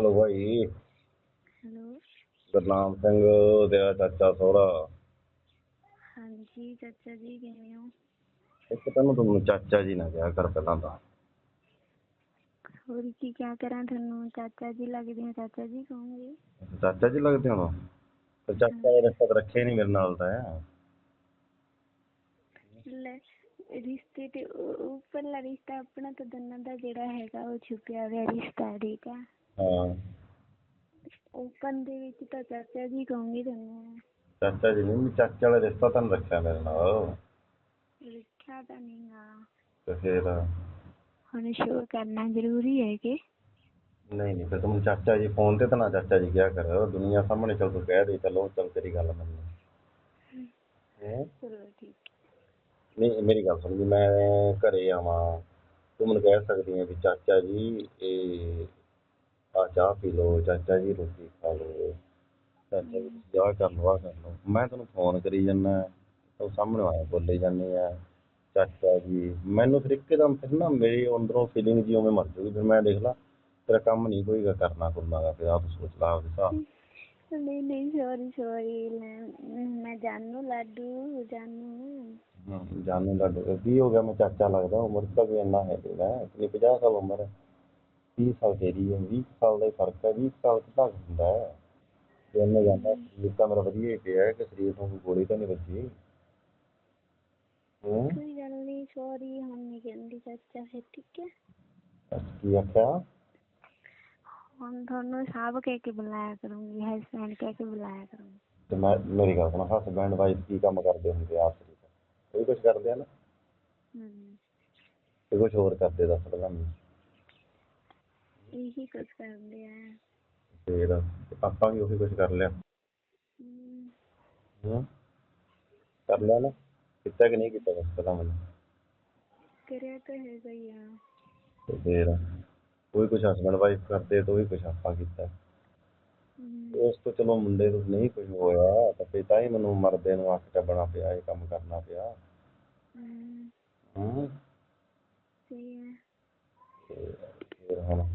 Hello ਭਾਈ। Hello. Gurnam Singh ਤੇਰਾ ਚਾਚਾ ਸਹੁਰਾ। ਹਾਂਜੀ ਚਾਚਾ ਜੀ ਕਿਵੇਂ ਹੋ? ਇੱਕ ਤੈਨੂੰ ਤੈਨੂੰ ਚਾਚਾ ਜੀ ਨਾ ਕਿਹਾ ਕਰ ਪਹਿਲਾਂ ਤਾਂ। ਹੋਰ ਕੀ ਕਿਆ ਕਰਾਂ ਤੁਹਾਨੂੰ? ਚਾਚਾ ਜੀ ਲੱਗਦੇ ਹੋ ਚਾਚਾ ਜੀ ਕਹੋਗੇ? ਚਾਚਾ ਜੀ ਲੱਗਦੇ ਹੋ ਤੇ ਚਾਚਾ ਦਾ ਰਿਸ਼ਤਾ ਤਾਂ ਰੱਖਿਆ ਨਹੀਂ ਮੇਰੇ ਨਾਲ ਤਾਂ। ਲੈ ਰਿਸ਼ਤੇ ਤੇ ਉਹ- ਉੱਪਰਲਾ ਰਿਸ਼ਤਾ ਆਪਣਾ ਤਾਂ ਦੋਨਾਂ ਦਾ ਜਿਹੜਾ ਹੈਗਾ ਉਹ ਛੁਪਿਆ ਹੋਇਆ ਰਿਸ਼ਤਾ ਠੀਕ ਆ? ਓਪਨ ਦੇ ਵਿੱਚ ਤਾਂ ਚਾਚਾ ਜੀ ਕਹੂੰਗੀ ਤੁਹਾਨੂੰ। ਚਾਚਾ ਜੀ ਨਹੀਂ ਚਾਚਾ ਵਾਲਾ ਰਿਸ਼ਤਾ ਤਾਂ ਨੀ ਰੱਖਿਆ ਮੇਰੇ ਨਾਲ। ਰੱਖਿਆ ਤਾਂ ਨਹੀਂਗਾ। ਤੇ ਫਿਰ? ਹੁਣ ਸ਼ੋਅ ਕਰਨਾ ਜ਼ਰੂਰੀ ਹੈ ਕਿ? ਨਹੀਂ ਨਹੀਂ ਫਿਰ ਤੂੰ ਚਾਚਾ ਜੀ ਫੋਨ ਤੇ ਤਾਂ ਨਾ ਚਾਚਾ ਜੀ ਕਿਹਾ ਕਰ। ਦੁਨੀਆ ਸਾਹਮਣੇ ਚੱਲ ਤੂੰ ਕਹਿ ਦੇ ਚਲੋ ਚੱਲ ਤੇਰੀ ਗੱਲ ਮੰਨੀ ਹੈਂ? ਚਲੋ ਠੀਕ। ਨਹੀਂ ਮੇਰੀ ਗੱਲ ਸੁਣ ਵੀ ਮੈਂ ਘਰੇ ਆਵਾਂ। ਤੂੰ ਮੈਨੂੰ ਕਹਿ ਸਕਦੀ ਹੈ ਵੀ ਚਾਚਾ ਜੀ ਇਹ ਆ ਚਾਹ ਪੀ ਲਓ ਚਾਚਾ ਜੀ ਰੋਟੀ ਖਾ ਲਓ ਚਾਚਾ ਜੀ ਤੁਸੀਂ ਆਹ ਕਰ ਲਓ ਆਹ ਕਰ ਲਓ। ਮੈਂ ਤੈਨੂੰ ਫੋਨ ਕਰੀ ਜਾਂਦਾ ਤੂੰ ਸਾਹਮਣੇ ਆਇਆ ਬੋਲੇ ਜਾਂਦੇ ਆ ਚਾਚਾ ਜੀ ਮੈਨੂੰ ਫਿਰ ਇੱਕਦਮ ਫਿਰ ਨਾ ਮੇਰੀ ਅੰਦਰੋਂ ਫੀਲਿੰਗ ਜੀ ਉਵੇਂ ਮਰ ਜੂਗੀ ਫਿਰ ਮੈਂ ਦੇਖ ਲਾ ਤੇਰਾ ਕੰਮ ਨਹੀਂ ਕੋਈਗਾ ਕਰਨਾ ਕਰਨਾਗਾ ਫਿਰ ਆਪ ਸੋਚ ਲਾ ਆਪਦੇ ਹਿਸਾਬ ਨਹੀਂ ਨਹੀਂ ਸੌਰੀ ਸੌਰੀ ਮੈਂ ਜਾਨੂ ਲਾਡੂ ਜਾਨੂ ਹਮ, ਜਾਨੂੰ ਦਾ ਕੀ ਹੋ ਗਿਆ ਮੈਂ ਚਾਚਾ ਲੱਗਦਾ ਉਮਰ ਤਾਂ ਵੀ ਇੰਨਾ ਹੈ ਤੇਰਾ ਕਿੰਨੀ 50 ਸਾਲ ਉਮਰ ਹੈ। 30 ਸਾਲ ਤੇਰੀ ਹੈ 20 ਸਾਲ ਦਾ ਹੀ ਫ਼ਰਕ ਹੈ 20 ਸਾਲ ਕਿੰਨਾ ਕੁ ਹੁੰਦਾ ਹੈ। ਤੇ ਉਹਨੇ ਜਾਂਦਾ ਸਰੀਰ ਤਾਂ ਮੇਰਾ ਵਧੀਆ ਹੀ ਪਿਆ ਹੈ ਕਿ ਸਰੀਰ ਨੂੰ ਕੋਈ ਗੋਲੀ ਤਾਂ ਨਹੀਂ ਵੱਜੀ। ਹੂੰ? ਕੋਈ ਗੱਲ ਨਹੀਂ ਸੌਰੀ ਹੁਣ ਨਹੀਂ ਕਹਿੰਦੀ ਚਾਚਾ ਹੈ ਠੀਕ ਹੈ? ਅੱਛਾ ਕੀ ਆਖਿਆ? ਹੁਣ ਤੁਹਾਨੂੰ ਸਾਹਬ ਕਹਿ ਕੇ ਬੁਲਾਇਆ ਕਰੂੰਗੀ ਹਸਬੈਂਡ ਕਹਿ ਕੇ ਬੁਲਾਇਆ ਕਰੂੰਗੀ। ਤੇ ਮੈਂ ਮੇਰੀ ਗੱਲ ਸੁਣ ਹਸਬੈਂਡ ਵਾਈਫ ਕੀ ਕੰਮ ਕਰਦੇ ਹੁੰਦੇ ਆ ਆਪਸ ਵਿੱਚ? ਕੋਈ ਕੁਝ ਕਰਦੇ ਆ ਨਾ? ਹਮ ਤੇ ਕੁਝ ਹੋਰ ਕਰਦੇ ਦੱਸ ਪਹਿਲਾਂ ਮੈਨੂੰ। ਇਹੀ ਕੁਝ ਕਰਦੇ ਆ। ਫਿਰ ਆਪਾਂ ਵੀ ਉਹੀ ਕੁਝ ਕਰ ਲਿਆ। ਹੂੰ। ਕਰ ਲਿਆ ਨਾ। ਕੀਤਾ ਕਿ ਨਹੀਂ ਕੀਤਾ ਦੱਸ ਪਹਿਲਾਂ ਮੈਨੂੰ? ਕਰਿਆ ਤਾਂ ਹੈਗਾ ਹੀ ਆ। ਤੇ ਫਿਰ ਕੋਈ ਕੁਝ ਹਸਬੈਂਡ ਵਾਈਫ ਕਰਦੇ ਤਾਂ ਵੀ ਕੁਝ ਆਪਾਂ ਕੀਤਾ। ਉਸ ਤੋਂ ਚਲੋ ਮੁੰਡੇ ਤੋਂ ਨਹੀਂ ਕੁਝ ਹੋਇਆ ਤਾਂ ਫਿਰ ਤਾਂ ਹੀ ਮੈਨੂੰ ਮਰਦੇ ਨੂੰ ਅੱਖ ਚੱਬਣਾ ਪਿਆ ਇਹ ਕੰਮ ਕਰਨਾ ਪਿਆ। ਹਮ, ਹੂੰ। ਸਹੀ ਹੈ ਫਿਰ ਹੁਣ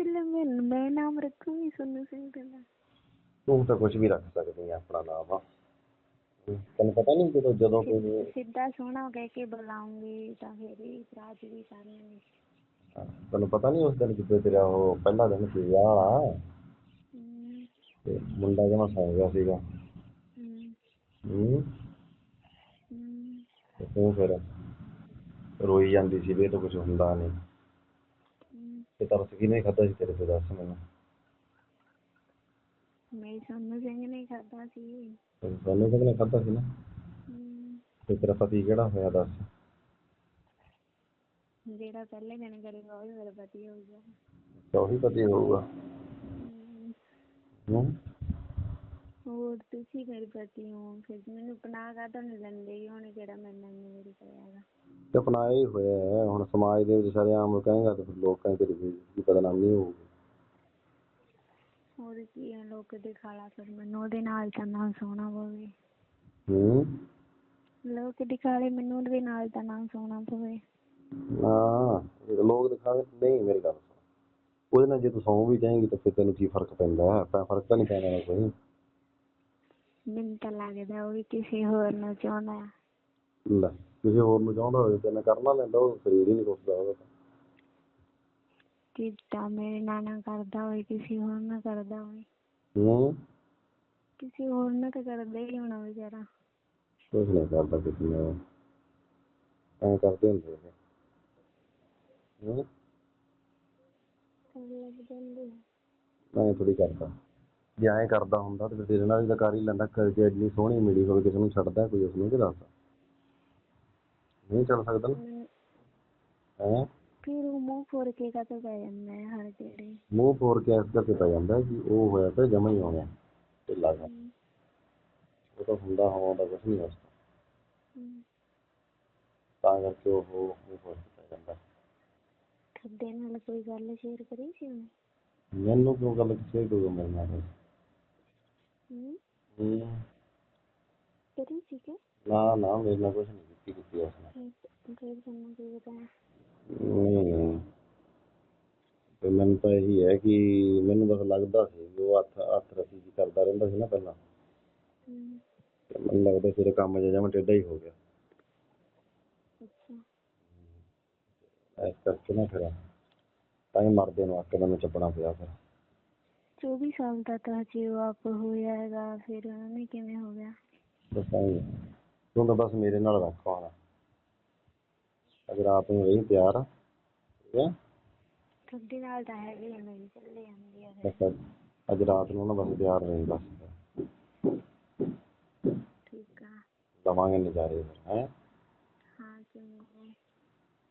ਹੀ ਆ ਮੈਂ ਮੈਂ ਨਾਮ ਰੱਖੂੰਗੀ ਸੋਨੂ ਸਿੰਘ ਦਾ ਤੂੰ ਤਾਂ ਕੁਝ ਵੀ ਰੱਖ ਸਕਦੀ ਆ ਆਪਣਾ ਨਾਮ ਆ। ਤੈਨੂੰ ਪਤਾ ਨਹੀਂ ਜਦੋਂ ਜਦੋਂ ਕੋਈ ਸਿੱਧਾ ਸੋਹਣਾ ਕਹਿ ਕੇ ਬੁਲਾਉਂਗੀ ਤਾਂ ਫਿਰ ਹੀ ਇਤਰਾਜ਼ ਵੀ ਕਰਨਗੇ ਤੈਨੂੰ ਪਤਾ ਨਹੀਂ ਉਸ ਦਿਨ ਜਿੱਦੇ ਤੇਰਾ ਉਹ ਪਹਿਲਾ ਦਿਨ ਸੀ ਵਿਆਹ ਵਾਲਾ? ਤੇ ਮੁੰਡਾ ਜਮਾ ਸੌ ਗਿਆ ਸੀਗਾ। ਹੂੰ। ਹਮ, ਤੇ ਤੂੰ ਫਿਰ ਰੋਈ ਜਾਂਦੀ ਸੀ ਵੀ ਇਹ ਤਾਂ ਕੁਝ ਹੁੰਦਾ ਨਹੀਂ। ਤੇ ਤਰਸ ਕਿਹਨੇ ਖਾਦਾ ਸੀ ਤੇਰੇ ਤੇ ਦੱਸ ਮੈਨੂੰ। ਮੇਰੇ ਸੋਨੂ ਸਿੰਘ ਨੇ ਖਾਦਾ ਸੀ। ਸੋਨੂੰ ਕਿਹਨੇ ਖਾਦਾ ਸੀ ਨਾ? ਤੇ ਤੇਰਾ ਪਤੀ ਕਿਹੜਾ ਹੋਇਆ ਦੱਸ? ਜਿਹੜਾ ਪਹਿਲੇ ਦਿਨ ਕਰੇਗਾ ਉਹ ਮੇਰਾ ਪਤੀ ਹੋਊਗਾ। ਤਾਂ ਉਹੀ ਪਤੀ ਹੋਊਗਾ। ਹੂੰ। ਹੋਰ ਤੁਸੀਂ ਮੇਰੇ ਪਤੀ ਹੋ ਫਿਰ ਮੈਨੂੰ ਪਨਾਹ ਕਾਹਤੋਂ ਨਹੀਂ ਲੈਂਦੇ ਗੀ? ਹੁਣ ਕਿਹੜਾ ਮੇਰੇ ਨਾਲ ਨਹੀਂ ਮੇਰੀ ਕਰਿਆਗਾ ਤੇ ਅਪਣਾਇਆ ਹੀ ਹੋਇਆ ਹੈ ਹੁਣ ਸਮਾਜ ਦੇ ਵਿੱਚ ਸਾਰੇ ਆਮ ਕਹੇਗਾ ਤੇ ਫਿਰ ਲੋਕਾਂ ਦੀ ਤੇਰੀ ਬੇਇੱਜ਼ਤੀ ਬਦਨਾਮੀ ਹੋਊਗੀ ਹੋਰ ਕੀ ਹੈ ਲੋਕ ਦਿਖਾਲਾ ਫਿਰ ਮੈਨੂੰ ਉਹਦੇ ਨਾਲ ਤਾਂ ਨਾ ਸੋਹਣਾ ਪਵੇ। ਹੂੰ? ਲੋਕ ਦਿਖਾਲੇ ਮੈਨੂੰ ਉਹਦੇ ਨਾਲ ਤਾਂ ਨਾ ਸੋਹਣਾ ਪਵੇ। ਨਾ ਇਹ ਲੋਕ ਦਿਖਾਵੇ ਨਹੀਂ ਮੇਰੀ ਗੱਲ ਸੁਣ। ਉਹਦੇ ਨਾਲ ਜੇ ਤੂੰ ਸੌਂ ਵੀ ਜਾਏਂਗੀ ਤਾਂ ਫਿਰ ਤੈਨੂੰ ਕੀ ਫ਼ਰਕ ਪੈਂਦਾ ਹੈ? ਪੈ ਫ਼ਰਕ ਤਾਂ ਨਹੀਂ ਪੈਣਾ ਨਾ ਕੋਈ। ਮੈਨੂੰ ਤਾਂ ਲੱਗਦਾ ਉਹ ਵੀ ਕਿਸੇ ਹੋਰ ਨੂੰ ਚਾਹੁੰਦਾ ਹੈ। ਲੈ ਕਿਸੇ ਹੋਰ ਨੂੰ ਚਾਹੁੰਦਾ ਹੋਵੇ ਤੇ ਨਾ ਕਰਨਾ ਲੈਂਦਾ ਉਹ ਸਰੀਰ ਹੀ ਨਹੀਂ ਕੁਛਦਾ ਉਹਦਾ ਤਾਂ। ਤਾਂ ਮੇਰੇ ਨਾਲ ਨਾ ਕਰਦਾ ਹੋਵੇ ਕਿਸੇ ਹੋਰ ਨਾਲ ਕਰਦਾ ਹੋਵੇ। ਹੂੰ? ਕਿਸੇ ਹੋਰ ਨਾਲ ਤਾਂ ਕਰਦਾ ਹੀ ਹੋਣਾ ਵਿਚਾਰਾ। ਕੁਛ ਨਹੀਂ ਕਰਦਾ ਕਿਸੇ ਨਾਲ। ਐਂ ਕਰਦੇ ਹੁੰਦੇ ਨੇ ਹੂੰ? ਲੱਗ ਜਾਂਦੇ ਐਂ ਥੋੜੀ ਕਰਦਾ। ਜੇ ਐਂ ਕਰਦਾ ਹੁੰਦਾ ਤੇ ਤੇਰੇ ਨਾਲ ਵੀ ਤਾਂ ਕਰ ਹੀ ਲੈਂਦਾ ਕਿ ਜੇ ਇੰਨੀ ਸੋਹਣੀ ਮਿਲੀ ਹੋਵੇ ਕਿਸੇ ਨੂੰ ਛੱਡਦਾ ਕੋਈ ਉਸ ਨੂੰ ਕਿ ਦੱਸ ਨਹੀਂ ਚੱਲ ਸਕਦਾ ਨਾ। ਮੈਨੂੰ ਹੈਂ? ਫਿਰ ਉਹ ਮੂੰਹ ਫੋੜ ਕੇ ਕਾਹਤੋਂ ਪੈ ਜਾਂਦਾ ਹੈ ਹਰ ਜਿਹੜੇ ਮੂੰਹ ਫੋੜ ਕੇ ਇਸ ਕਰਕੇ ਪੈ ਜਾਂਦਾ ਕਿ ਉਹ ਹੋਇਆ ਤਾਂ ਜਮਾ ਹੀ ਹੋਣਾ ਢਿੱਲਾ ਜਿਹਾ। ਹਮ, ਉਹ ਤਾਂ ਹੁੰਦਾ ਹੋਣ ਦਾ ਕੁਛ ਨਹੀਂ ਉਸ ਤੋਂ। ਹਮ। ਤਾਂ ਕਰਕੇ ਉਹ ਮੂੰਹ ਫੋੜ ਕੇ ਪੈ ਜਾਂਦਾ ਤੁਹਾਡੇ ਨਾਲ ਕੋਈ ਗੱਲ ਸ਼ੇਅਰ ਕਰੀ ਸੀ ਉਹਨੇ? ਮੈਨੂੰ ਕਿਉਂ ਗੱਲ ਕਿਸੇ ਕੋਈ ਮੇਰੇ ਨਾਲ? ਹਮ ਹੂੰ ਕਰੀ ਸੀ ਕਿ? ਨਾ ਨਾ ਮੇਰੇ ਨਾਲ ਕੁਛ ਨਹੀਂ ਕੀਤੀ ਕੀਤੀ ਉਸਨੇ ਫਿਰ ਫਿਰ ਤੁਹਾਨੂੰ ਕੀ ਬਤਾਇਆ ਨਹੀਂ। ਨਹੀਂ ਤੇ ਮੈਨੂੰ ਤਾਂ ਇਹੀ ਹੈ ਕਿ ਮੈਨੂੰ ਬਸ ਲੱਗਦਾ ਸੀ ਵੀ ਉਹ ਹੱਥ ਹੱਥ ਰਸੀ ਜੀ ਕਰਦਾ ਰਹਿੰਦਾ ਸੀ ਨਾ ਪਹਿਲਾਂ। ਹਮ, ਤੇ ਮੈਨੂੰ ਲੱਗਦਾ ਤੇਰੇ ਕੰਮ ਜਿਹਾ ਜਿਵੇਂ ਟੇਢਾ ਹੀ ਹੋ ਗਿਆ। ਅੱਛਾ। ਇਸ ਕਰਕੇ ਨਾ ਫਿਰ ਤਾਂ ਹੀ ਮਰਦੇ ਨੂੰ ਅੱਕ ਮੈਨੂੰ ਚੱਪਣਾ ਪਿਆ ਫਿਰ। 24 ਸਾਲ ਦਾ ਤਾਂ ਹਜੇ ਉਹ ਆਪ ਹੋਇਆ ਹੈਗਾ ਫਿਰ ਉਹਨੇ ਕਿਵੇਂ ਹੋ ਗਿਆ ਬਸ ਤਾਂ ਤੂੰ ਬਸ ਮੇਰੇ ਨਾਲ ਰੱਖ ਹੁਣ ਅਗਰ ਆਪ ਨੂੰ ਰਹੀ ਪਿਆਰ ਠੀਕ ਹੈ ਤੁਹਾਡੇ ਨਾਲ ਤਾਂ ਹੈਗੀ ਹੈ ਮੇਰੀ ਚੱਲੇ ਜਾਂਦੀ ਹੈ ਫਿਰ। ਬਸ ਅੱਜ- ਰਾਤ ਨੂੰ ਨਾ ਬਸ ਪਿਆਰ ਰਹੀ ਬਸ ਠੀਕ ਆ ਲਵਾਂਗੇ ਨਜ਼ਾਰੇ ਫਿਰ ਹੈ